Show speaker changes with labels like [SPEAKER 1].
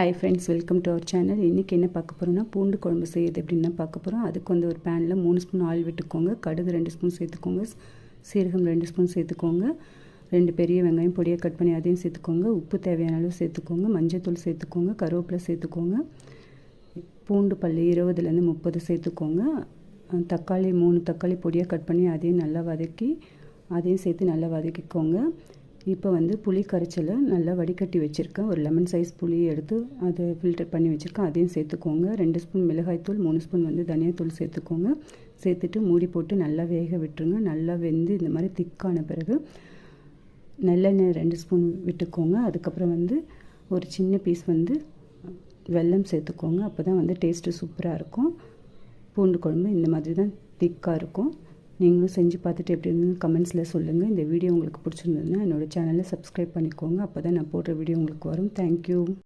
[SPEAKER 1] Hi friends welcome to our channel இன்றைக்கி என்ன பார்க்க போகிறோம்னா பூண்டு குழம்பு செய்யுது எப்படின்னா பார்க்க போகிறோம் அதுக்கு வந்து ஒரு பேனில் மூணு ஸ்பூன் ஆயில் விட்டுக்கோங்க. கடுகு ரெண்டு ஸ்பூன் சேர்த்துக்கோங்க. சீரகம் ரெண்டு ஸ்பூன் சேர்த்துக்கோங்க. ரெண்டு பெரிய வெங்காயம் பொடியை கட் பண்ணி அதையும் சேர்த்துக்கோங்க. உப்பு தேவையான அளவு சேர்த்துக்கோங்க. மஞ்சத்தூள் சேர்த்துக்கோங்க. கருவேப்பிலை சேர்த்துக்கோங்க. பூண்டு பல் இருபதுலேருந்து முப்பது சேர்த்துக்கோங்க. தக்காளி மூணு தக்காளி பொடியாக கட் பண்ணி அதையும் நல்லா வதக்கி அதையும் சேர்த்து நல்லா வதக்கிக்கோங்க. இப்போ வந்து புளி கரைச்சலை நல்லா வடிகட்டி வச்சுருக்கேன். ஒரு லெமன் சைஸ் புளி எடுத்து அதை ஃபில்டர் பண்ணி வச்சுருக்கேன். அதையும் சேர்த்துக்கோங்க. ரெண்டு ஸ்பூன் மிளகாய்த்தூள் மூணு ஸ்பூன் வந்து தனியாத்தூள் சேர்த்துக்கோங்க. சேர்த்துட்டு மூடி போட்டு நல்லா வேக விட்டுருங்க. நல்லா வெந்து இந்த மாதிரி திக்கான பிறகு நல்லெண்ணெய் ரெண்டு ஸ்பூன் விட்டுக்கோங்க. அதுக்கப்புறம் வந்து ஒரு சின்ன பீஸ் வந்து வெல்லம் சேர்த்துக்கோங்க. அப்போ தான் வந்து டேஸ்ட்டு சூப்பராக இருக்கும். பூண்டு குழம்பு இந்த மாதிரி தான் திக்காக இருக்கும். நீங்களும் செஞ்சு பார்த்துட்டு எப்படி இருந்தது கமெண்ட்ஸில் சொல்லுங்கள் இந்த வீடியோ உங்களுக்கு பிடிச்சிருந்ததுன்னா என்னோடய சேனலை சப்ஸ்கிரைப் பண்ணிக்கோங்க. அப்போ தான் நான் போடுற வீடியோ உங்களுக்கு வரும். தேங்க்யூ